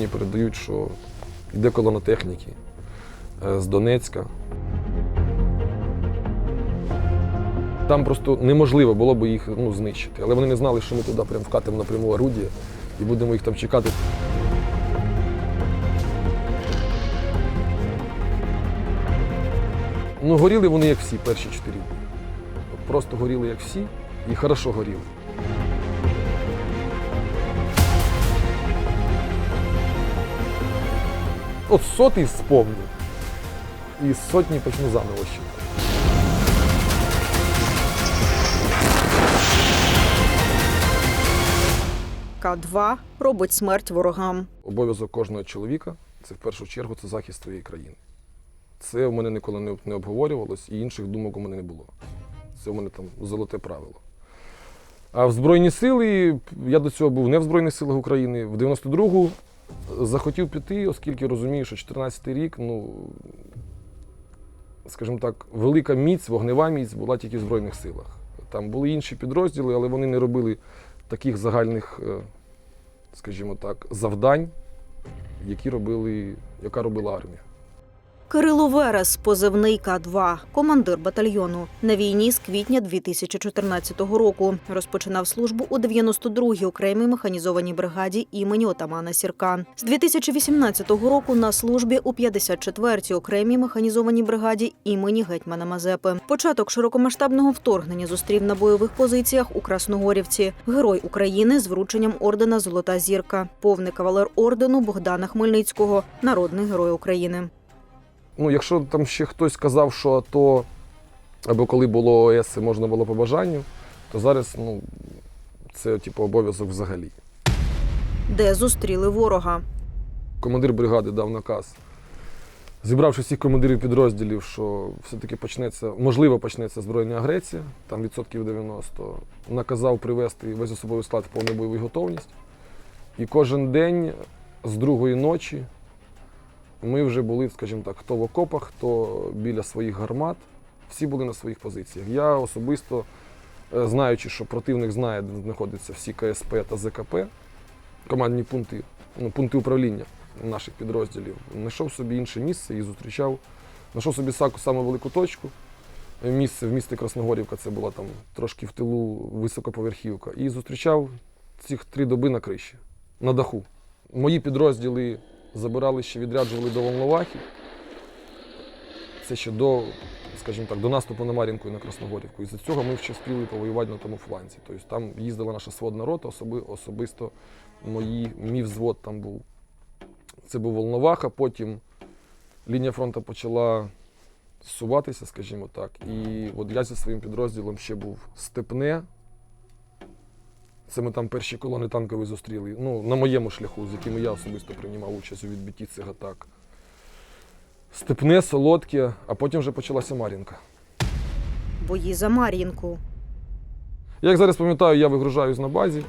мені передають, що йде колона техніки е, з Донецька. Там просто неможливо було б їх ну, знищити. Але вони не знали, що ми туди прям вкатимо напряму орудія і будемо їх там чекати. Ну, горіли вони як всі перші чотири дні. Просто горіли як всі і хорошо горіли. От сотий сповню. І з сотні почну заново ще. К2 робить смерть ворогам. Обов'язок кожного чоловіка це в першу чергу це захист своєї країни. Це в мене ніколи не, обговорювалось, і інших думок у мене не було. Це у мене там золоте правило. А в Збройні сили я до цього був не в Збройних силах України. В 92-гу захотів піти, оскільки розумію, що 14-й рік, ну, скажімо так, велика міць, вогнева міць була тільки в Збройних силах. Там були інші підрозділи, але вони не робили таких загальних, е, скажімо так, завдань, які робили, яка робила армія. Кирило Верес, позивний К2, командир батальйону. На війні з квітня 2014 року розпочинав службу у 92-й окремій механізованій бригаді імені отамана Сірка. З 2018 року на службі у 54-й окремій механізованій бригаді імені гетьмана Мазепи. Початок широкомасштабного вторгнення зустрів на бойових позиціях у Красногорівці. Герой України з врученням ордена Золота зірка, повний кавалер ордену Богдана Хмельницького, народний герой України. Ну, якщо там ще хтось казав, що АТО або коли було ОС, і можна було по бажанню, то зараз ну, це типу, обов'язок взагалі. де зустріли ворога. Командир бригади дав наказ, зібравши всіх командирів підрозділів, що все-таки почнеться, можливо, почнеться збройна агресія, там відсотків 90, наказав привести весь особовий склад в повну бойову готовність. І кожен день з другої ночі ми вже були, скажімо так, хто в окопах, хто біля своїх гармат. Всі були на своїх позиціях. Я особисто, е, знаючи, що противник знає, де знаходяться всі КСП та ЗКП, командні пункти, ну, пункти управління наших підрозділів, знайшов собі інше місце і зустрічав. Знайшов собі саку саму велику точку. Місце в місті Красногорівка, це була там трошки в тилу високоповерхівка. І зустрічав цих три доби на криші, на даху. Мої підрозділи забирали ще, відряджували до Волновахи. Це ще до, скажімо так, до наступу на Мар'їнку і на Красногорівку. І з цього ми ще встигли повоювати на тому фланзі. Тобто там їздила наша сводна рота, особи, особисто мої, мій взвод там був. Це був Волноваха, потім лінія фронту почала зсуватися, скажімо так. І от я зі своїм підрозділом ще був Степне. Це ми там перші колони танкові зустріли. Ну, на моєму шляху, з якими я особисто приймав участь у відбитті цих атак. Степне, солодке, а потім вже почалася Мар'їнка. Бої за Мар'їнку. Як зараз пам'ятаю, я вигружаюсь на базі.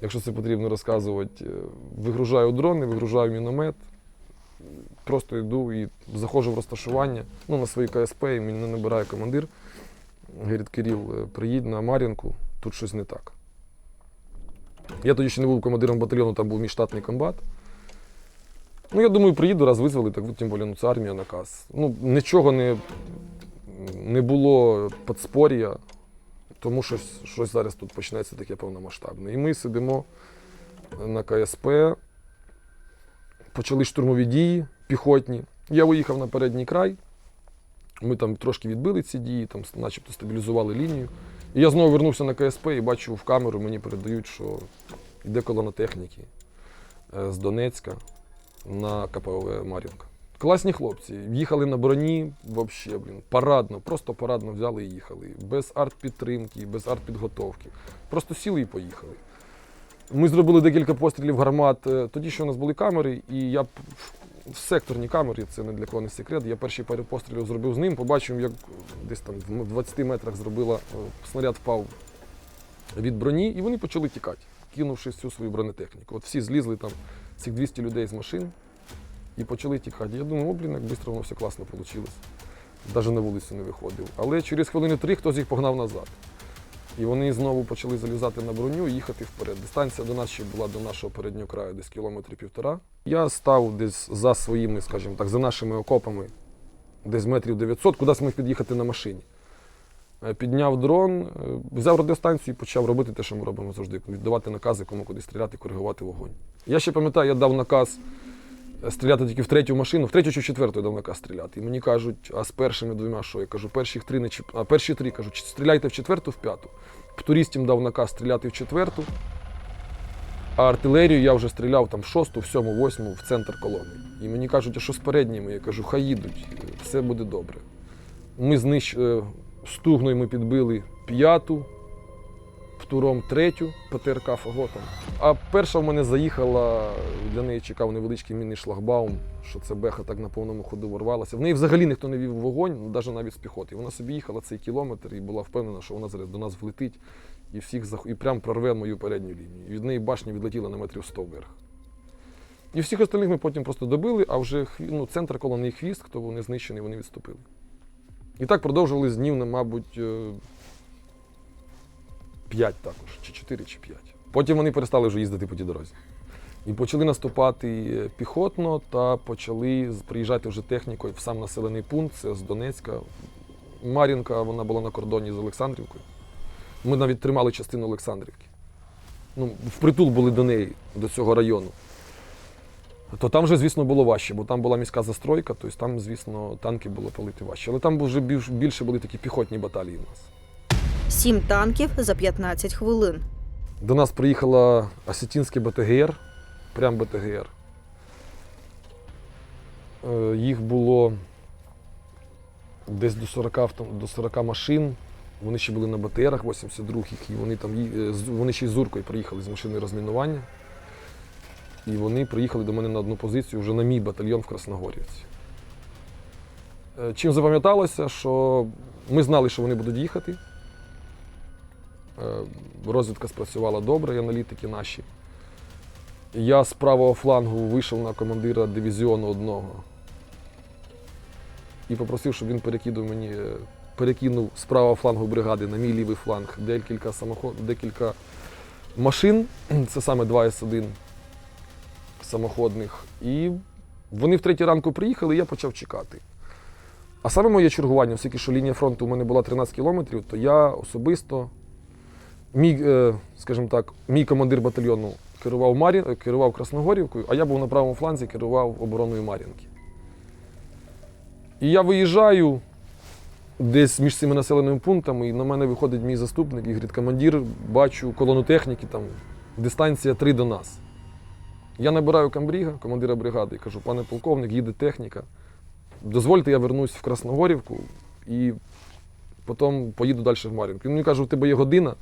Якщо це потрібно розказувати, е, вигружаю дрони, вигружаю міномет. Просто йду і заходжу в розташування ну, на свої КСП, і мене набирає командир. Говорить, Кирил, е, приїдь на Мар'їнку, тут щось не так. Я тоді ще не був командиром батальйону, там був мій штатний комбат. Ну, я думаю, приїду, раз визвали, так тим більше, ну, це армія наказ. Ну, нічого не, не було подспор'я, тому що щось зараз тут почнеться таке повномасштабне. І ми сидимо на КСП, почали штурмові дії піхотні. Я виїхав на передній край. Ми там трошки відбили ці дії, там начебто стабілізували лінію. І я знову вернувся на КСП і бачу в камеру, мені передають, що йде колона техніки е, з Донецька на КПВ Мар'їнка. Класні хлопці. Їхали на броні, взагалі, блін, парадно, просто парадно взяли і їхали. Без артпідтримки, без артпідготовки. Просто сіли і поїхали. Ми зробили декілька пострілів гармат. Е, Тоді ще у нас були камери, і я в секторні камери, це не для кого не секрет. Я перші пару пострілів зробив з ним, побачив, як десь там в 20 метрах зробила, е, снаряд впав від броні, і вони почали тікати, кинувши всю свою бронетехніку. От всі злізли там, цих 200 людей з машин і почали тікати. Я думаю, о, блін, як швидко воно все класно вийшло. Навіть на вулицю не виходив. Але через хвилини три хтось їх погнав назад. І вони знову почали залізати на броню і їхати вперед. Дистанція до нас ще була до нашого переднього краю десь кілометрів півтора. Я став десь за своїми, скажімо так, за нашими окопами, десь метрів 900, кудись міг під'їхати на машині. Е, Підняв дрон, е, взяв радіостанцію і почав робити те, що ми робимо завжди: віддавати накази, кому куди стріляти, коригувати вогонь. Я ще пам'ятаю, я дав наказ стріляти тільки в третю машину, в третю чи в четверту я дав наказ стріляти. І мені кажуть, а з першими двома що? Я кажу, перших три не чіп... а перші три кажуть, «Чи стріляйте в четверту, в п'яту. Туристам дав наказ стріляти в четверту, а артилерію я вже стріляв там в шосту, в сьому, восьму, в центр колони. І мені кажуть, а що з передніми? Я кажу, хай їдуть, все буде добре. Ми знищ... е, стугною ми підбили п'яту, втуром третю ПТРК фаготом. А перша в мене заїхала, для неї чекав невеличкий мінний шлагбаум, що це беха так на повному ходу ворвалася. В неї взагалі ніхто не вів вогонь, навіть навіть з піхоти. Вона собі їхала цей кілометр і була впевнена, що вона зараз до нас влетить і всіх зах... і прям прорве мою передню лінію. І від неї башня відлетіла на метрів 100 вверх. І всіх остальних ми потім просто добили, а вже ну, центр колони і хвіст, хто вони знищені, вони відступили. І так продовжували з днів, мабуть, е, 5 також, чи 4, чи 5. Потім вони перестали вже їздити по тій дорозі. І почали наступати піхотно та почали приїжджати вже технікою в сам населений пункт, це з Донецька. Мар'їнка, вона була на кордоні з Олександрівкою. Ми навіть тримали частину Олександрівки. Ну, впритул були до неї, до цього району. То там вже, звісно, було важче, бо там була міська застройка, тобто там, звісно, танки було палити важче. Але там вже більше були такі піхотні баталії в нас. Сім танків за 15 хвилин. До нас приїхала Осетінське БТГР, прям БТГР. Е, Їх було десь до 40, авто, до 40 машин. Вони ще були на БТРах 82-х, і вони там е, вони ще й з Зуркою приїхали з машини розмінування. І вони приїхали до мене на одну позицію вже на мій батальйон в Красногорівці. Е, Чим запам'яталося, що ми знали, що вони будуть їхати. Е, Розвідка спрацювала добре, і аналітики наші. Я з правого флангу вийшов на командира дивізіону одного і попросив, щоб він перекидав мені, е, перекинув з правого флангу бригади на мій лівий фланг декілька, самоход, декілька машин, це саме 2 С1 самоходних. І вони в третій ранку приїхали, і я почав чекати. А саме моє чергування, оскільки що лінія фронту у мене була 13 кілометрів, то я особисто Мій, е, скажімо так, мій командир батальйону керував Марі... е, керував Красногорівкою, а я був на правому фланзі, керував обороною Мар'їнки. І я виїжджаю десь між цими населеними пунктами, і на мене виходить мій заступник і говорить, командир, бачу колону техніки, там дистанція 3 до нас. Я набираю камбріга, командира бригади, і кажу, пане полковник, їде техніка. Дозвольте, я вернусь в Красногорівку і потім поїду далі в Мар'їнку. Він мені каже, у тебе є година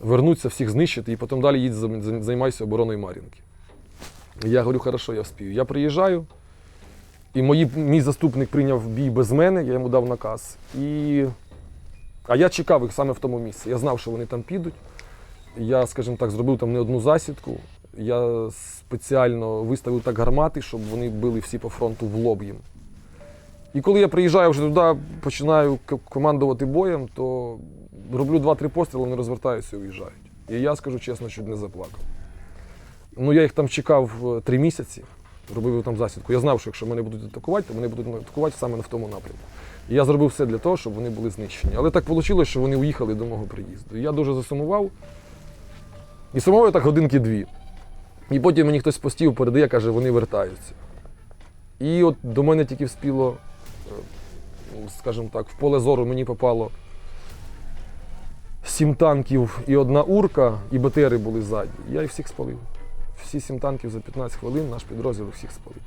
вернуться, всіх знищити і потім далі їдь займайся обороною Мар'їнки. Я говорю, хорошо, я вспію. Я приїжджаю, і мої, мій заступник прийняв бій без мене, я йому дав наказ. І... А я чекав їх саме в тому місці. Я знав, що вони там підуть. Я, скажімо так, зробив там не одну засідку. Я спеціально виставив так гармати, щоб вони били всі по фронту в лоб їм. І коли я приїжджаю вже туди, починаю командувати боєм, то роблю два-три постріли, вони розвертаються і уїжджають. І я скажу чесно, чуть не заплакав. Ну, я їх там чекав е, три місяці, робив там засідку. Я знав, що якщо мене будуть атакувати, то мене будуть атакувати саме в тому напрямку. І я зробив все для того, щоб вони були знищені. Але так вийшло, що вони уїхали до мого приїзду. І я дуже засумував. І сумував так годинки дві. І потім мені хтось постів передає, каже, вони вертаються. І от до мене тільки вспіло, скажімо так, в поле зору мені попало сім танків і одна урка, і БТРи були ззаді. Я їх всіх спалив. Всі сім танків за 15 хвилин наш підрозділ всіх спалив.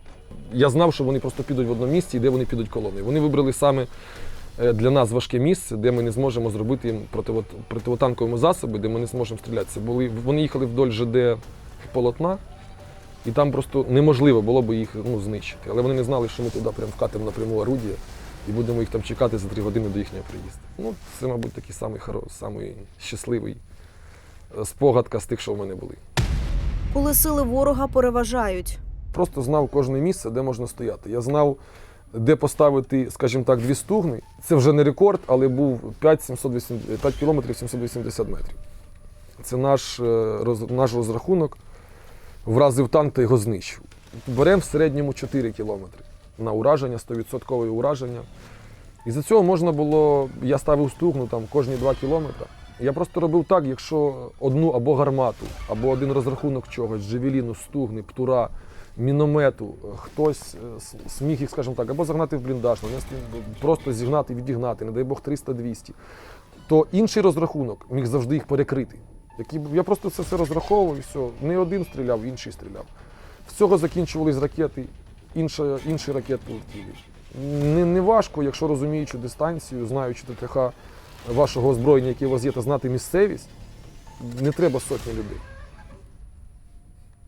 Я знав, що вони просто підуть в одно місце і де вони підуть колоною. Вони вибрали саме е, для нас важке місце, де ми не зможемо зробити їм противо- противотанкові засоби, де ми не зможемо стріляти. Це були, вони їхали вдоль ЖД полотна, і там просто неможливо було б їх ну, знищити. Але вони не знали, що ми туди прям вкатимо напряму орудія і будемо їх там чекати за три години до їхнього приїзду. Ну, це, мабуть, такий самий, хоро- самий щасливий е, спогадка з тих, що в мене були. Коли сили ворога переважають. Просто знав кожне місце, де можна стояти. Я знав де поставити, скажімо так, дві стугни. Це вже не рекорд, але був 5, 780, 5 кілометрів 780 метрів. Це наш, е, наш розрахунок. Вразив танк та його знищив. Беремо в середньому 4 кілометри на ураження, 100% ураження. І за цього можна було, я ставив стугну там кожні 2 кілометри. Я просто робив так, якщо одну або гармату, або один розрахунок чогось, джевеліну, стугни, птура, міномету, хтось е, с- зміг їх, скажімо так, або загнати в бліндаж, просто зігнати, відігнати, не дай Бог 300-200, то інший розрахунок міг завжди їх перекрити. Які, я просто це все розраховував і все. Не один стріляв, інший стріляв. В цього закінчувались ракети, інша, інший ракет полетіли. Не, не важко, якщо розуміючи дистанцію, знаючи ТТХ вашого озброєння, яке у вас є, та знати місцевість, не треба сотні людей.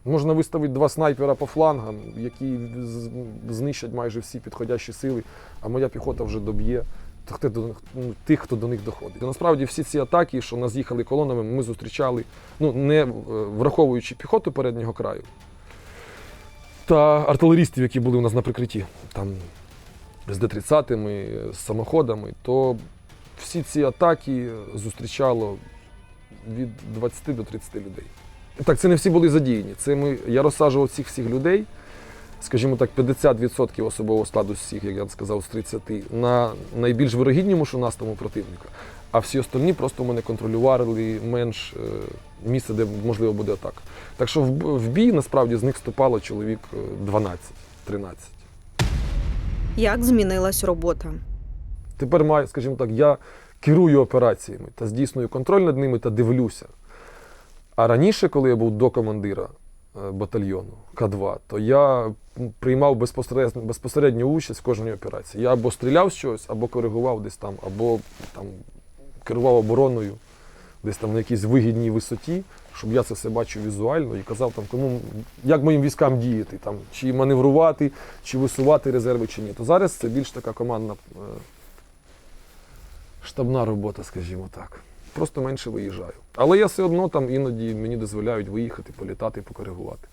Можна виставити два снайпера по флангам, які знищать майже всі підходящі сили, а моя піхота вже доб'є ну, тих, хто до них доходить. І насправді всі ці атаки, що нас їхали колонами, ми зустрічали, ну не е, враховуючи піхоту переднього краю та артилерістів, які були у нас на прикритті, там з Д-30, з самоходами, то всі ці атаки зустрічало від 20 до 30 людей. Так, це не всі були задіяні. Це ми, я розсаджував цих всіх людей, скажімо так, 50% особового складу з всіх, як я сказав, з 30, на найбільш вирогіднішому настому противника. А всі остальні просто в мене контролювали менш е, місце, де можливо буде атака. Так що в, бій насправді з них вступало чоловік е, 12-13. Як змінилась робота? Тепер маю, скажімо так, я керую операціями та здійснюю контроль над ними та дивлюся. А раніше, коли я був до командира е, батальйону К2, то я приймав безпосередню, безпосередню участь в кожній операції. Я або стріляв з чогось, або коригував десь там, або там, керував обороною десь там на якійсь вигідній висоті, щоб я це все бачив візуально і казав, там, кому, як моїм військам діяти, там, чи маневрувати, чи висувати резерви, чи ні. То зараз це більш така командна е, штабна робота, скажімо так. Просто менше виїжджаю. Але я все одно там іноді мені дозволяють виїхати, політати, покоригувати.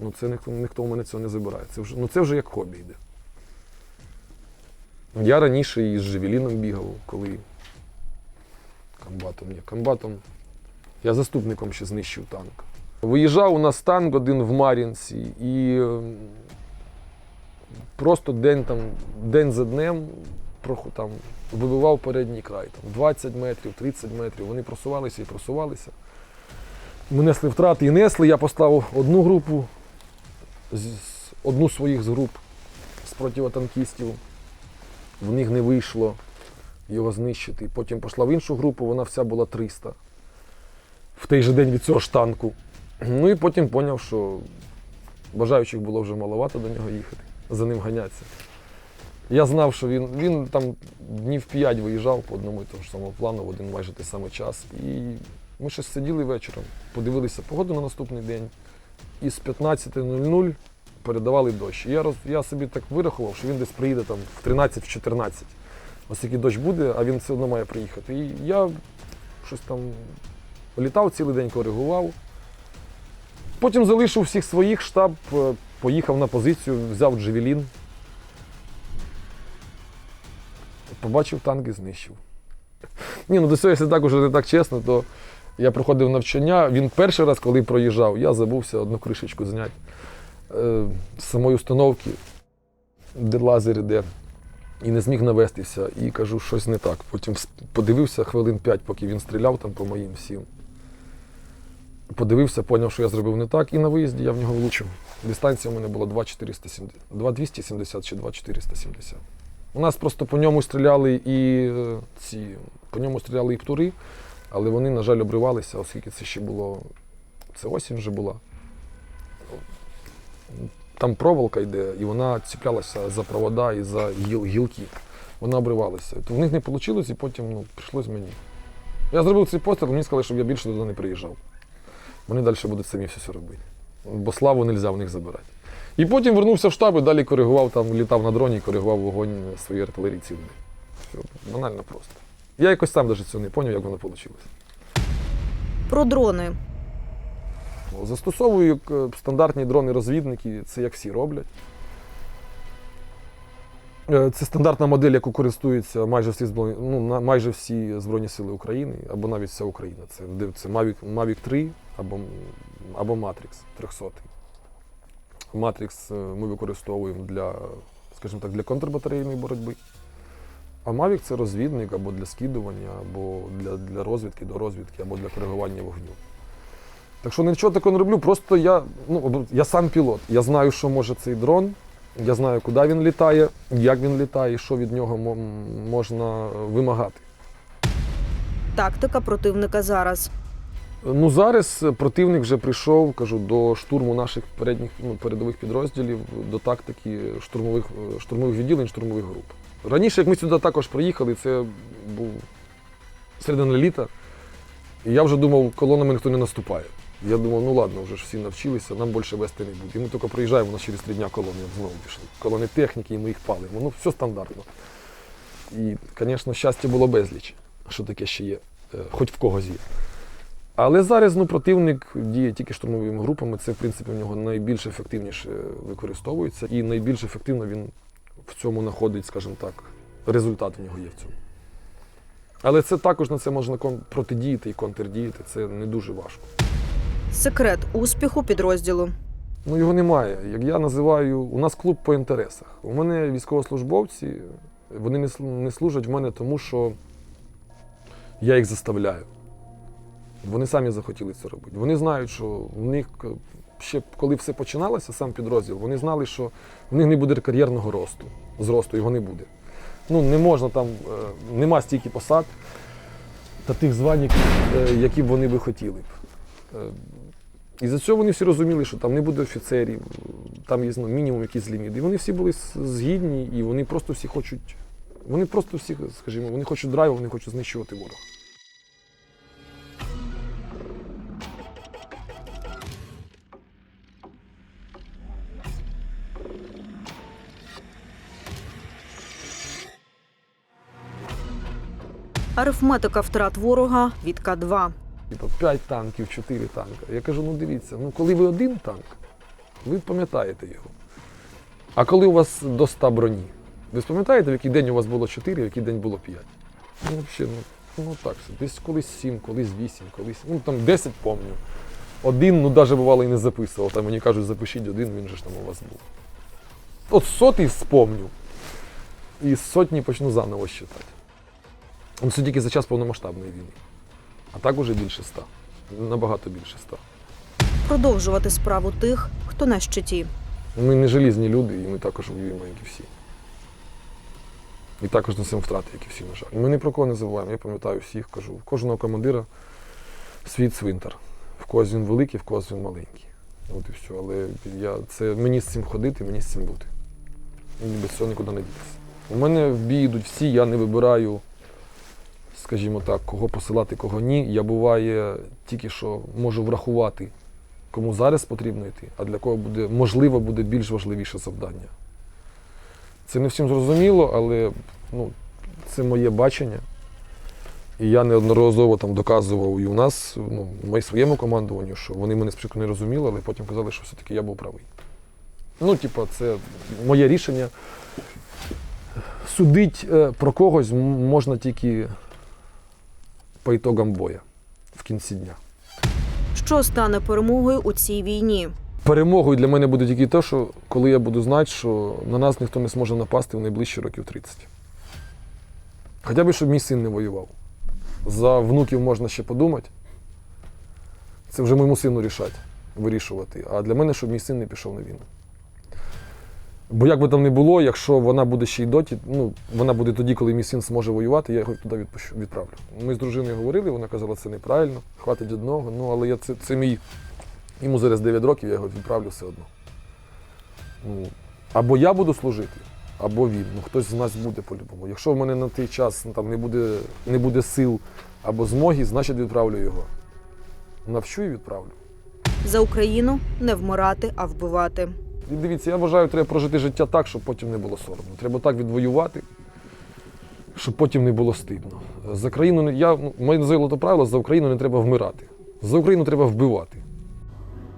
Ну, це ніхто, ніхто у мене цього не забирає. Це вже, ну, це вже як хобі йде. Я раніше і з Жевеліном бігав, коли комбатом. Ні, комбатом. Я заступником ще знищив танк. Виїжджав у нас танк один в Мар'їнці і ем, просто день, там, день за днем проху- там, вибивав передній край. Там, 20 метрів, 30 метрів. Вони просувалися і просувалися. Ми несли втрати і несли. Я поставив одну групу, одну з своїх з груп з противотанкістів. В них не вийшло його знищити. Потім пішла в іншу групу, вона вся була 300 в той же день від цього ж танку. Ну і потім зрозумів, що бажаючих було вже маловато до нього їхати, за ним ганятися. Я знав, що він, він там днів 5 виїжджав по одному і тому ж самому плану в один майже той самий час. І ми щось сиділи вечором, подивилися погоду на наступний день. І з 15.00 передавали дощ. І я, роз, я собі так вирахував, що він десь приїде там в 13-14. Оскільки дощ буде, а він все одно має приїхати. І я щось там літав цілий день, коригував. Потім залишив всіх своїх штаб, е, поїхав на позицію, взяв Джевелін. Побачив танк і знищив. Ні, ну до цього, якщо так уже не так чесно, то я проходив навчання. Він перший раз, коли проїжджав, я забувся одну кришечку зняти е, з самої установки, де лазер іде, і не зміг навестися. І кажу, щось не так. Потім подивився хвилин 5, поки він стріляв там по моїм всім. Подивився, зрозумів, що я зробив не так, і на виїзді я в нього влучив. Дистанція у мене була 2,470 2,270 чи 2,470. У нас просто по ньому стріляли і е, ці, по ньому стріляли і птури, але вони, на жаль, обривалися, оскільки це ще було. Це осінь вже була. Там проволока йде, і вона цеплялася за провода і за гіл, гілки. Вона обривалася. То в них не вийшло, і потім ну, прийшлось мені. Я зробив цей постріл, мені сказали, щоб я більше туди не приїжджав. Вони далі будуть самі все робити. Бо славу не можна в них забирати. І потім вернувся в штаб і далі коригував, там літав на дроні і коригував вогонь своєї артилерії цілий. Все банально просто. Я якось сам навіть цього не зрозумів, як воно вийшло. Про дрони. Застосовую е, стандартні дрони-розвідники, це як всі роблять. Е, Це стандартна модель, яку користуються майже всі збройні, ну, майже всі Збройні Сили України або навіть вся Україна. Це, це Mavic, Mavic 3 або, або Matrix 300. Matrix е, ми використовуємо для, скажімо так, для контрбатарейної боротьби. А Mavic це розвідник або для скидування, або для, для розвідки, до розвідки, або для коригування вогню. Так що нічого такого не роблю, просто я, ну, я сам пілот. Я знаю, що може цей дрон, я знаю, куди він літає, як він літає, і що від нього можна вимагати. Тактика противника зараз. Ну зараз противник вже прийшов, кажу, до штурму наших передніх ну, передових підрозділів, до тактики штурмових, е, штурмових відділень, штурмових груп. Раніше, як ми сюди також приїхали, це був середина літа, і я вже думав, колонами ніхто не наступає. Я думав, ну ладно, вже ж всі навчилися, нам більше вести не буде. І ми тільки приїжджаємо, у нас через три дня колони знову пішли. Колони техніки, і ми їх палимо. Ну, все стандартно. І, звісно, щастя було безліч, що таке ще є, е, хоч в когось є. Але зараз ну, противник діє тільки штурмовими групами. Це, в принципі, в нього найбільш ефективніше використовується і найбільш ефективно він в цьому знаходить, скажімо так, результат в нього є в цьому. Але це також на це можна протидіяти і контрдіяти. Це не дуже важко. Секрет успіху підрозділу. Ну його немає. Як я називаю, у нас клуб по інтересах. У мене військовослужбовці, вони не служать в мене тому, що я їх заставляю. Вони самі захотіли це робити. Вони знають, що в них е, ще коли все починалося, сам підрозділ, вони знали, що в них не буде кар'єрного росту. Зросту його не буде. Ну, не можна там, е, нема стільки посад та тих звань, які- е, б вони би хотіли і за цього вони всі розуміли, що там не буде офіцерів, там є ну, мінімум якийсь ліміт. І вони всі були згідні, і вони просто всі хочуть. Вони просто всі, скажімо, вони хочуть драйву, вони хочуть знищувати ворога. Арифметика втрат ворога від К2. Типу 5 танків, 4 танка. Я кажу, ну дивіться, ну коли ви один танк, ви пам'ятаєте його. А коли у вас до 100 броні, ви пам'ятаєте, в який день у вас було 4, в який день було 5? Ну, взагалі, ну, ну так, десь колись 7, колись 8, колись, ну там 10 помню. Один, ну навіть бувало і не записував. Там мені кажуть, запишіть один, він же ж там у вас був. От сотий спомню. І сотні почну заново считати. Ну, Це тільки за час повномасштабної війни. А так уже більше ста. Набагато більше ста. Продовжувати справу тих, хто на щиті. Ми не желізні люди, і ми також воюємо, як і всі. І також несемо втрати, як і всі, на жаль. Ми ні про кого не забуваємо. Я пам'ятаю всіх, кажу, в кожного командира свій цвинтар. В когось він великий, в когось він маленький. От і все. Але я, це, мені з цим ходити, мені з цим бути. І без цього нікуди не дітися. У мене в бій йдуть всі, я не вибираю, скажімо так, кого посилати, кого ні. Я буває тільки що можу врахувати, кому зараз потрібно йти, а для кого буде, можливо, буде більш важливіше завдання. Це не всім зрозуміло, але ну, це моє бачення. І я неодноразово там доказував і у нас, ну, в своєму командуванню, що вони мене спочатку не розуміли, але потім казали, що все-таки я був правий. Ну, типа, це моє рішення. Судить е, про когось можна тільки по ітогам боя в кінці дня. Що стане перемогою у цій війні? Перемогою для мене буде тільки те, що коли я буду знати, що на нас ніхто не зможе напасти в найближчі років 30. Хоча б, щоб мій син не воював. За внуків можна ще подумати. Це вже моєму сину рішати, вирішувати. А для мене, щоб мій син не пішов на війну. Бо як би там не було, якщо вона буде ще й доті, ну, вона буде тоді, коли мій син зможе воювати, я його туди відпущу, відправлю. Ми з дружиною говорили, вона казала, це неправильно, хватить одного. Ну, але я, це, це мій Йому зараз 9 років, я його відправлю все одно. Ну, або я буду служити, або він. Ну, хтось з нас буде по-любому. Якщо в мене на той час ну, там, не, буде, не буде сил або змоги, значить відправлю його. Навчу і відправлю. За Україну не вмирати, а вбивати. І дивіться, я вважаю, треба прожити життя так, щоб потім не було соромно. Треба так відвоювати, щоб потім не було стидно. За країну не я ну, моє золоте правило, за Україну не треба вмирати. За Україну треба вбивати.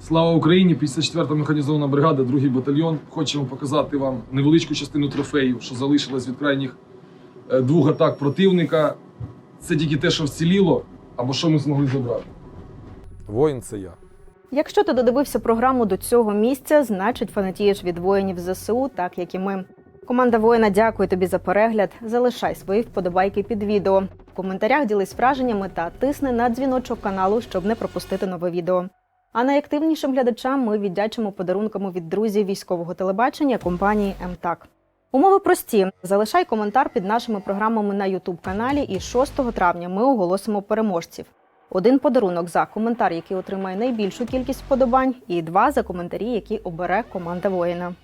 Слава Україні! 54-та механізована бригада, другий батальйон. Хочемо показати вам невеличку частину трофеїв, що залишилось від крайніх е, двох атак противника. Це тільки те, що вціліло, або що ми змогли забрати. Воїн це я. Якщо ти додивився програму до цього місця, значить фанатієш від воїнів ЗСУ, так як і ми. Команда воїна дякує тобі за перегляд. Залишай свої вподобайки під відео. В коментарях ділись враженнями та тисни на дзвіночок каналу, щоб не пропустити нове відео. А найактивнішим глядачам ми віддячимо подарунками від друзів військового телебачення компанії МТАК. Умови прості: залишай коментар під нашими програмами на youtube каналі, і 6 травня ми оголосимо переможців. Один подарунок за коментар, який отримає найбільшу кількість вподобань, і два за коментарі, які обере команда воїна.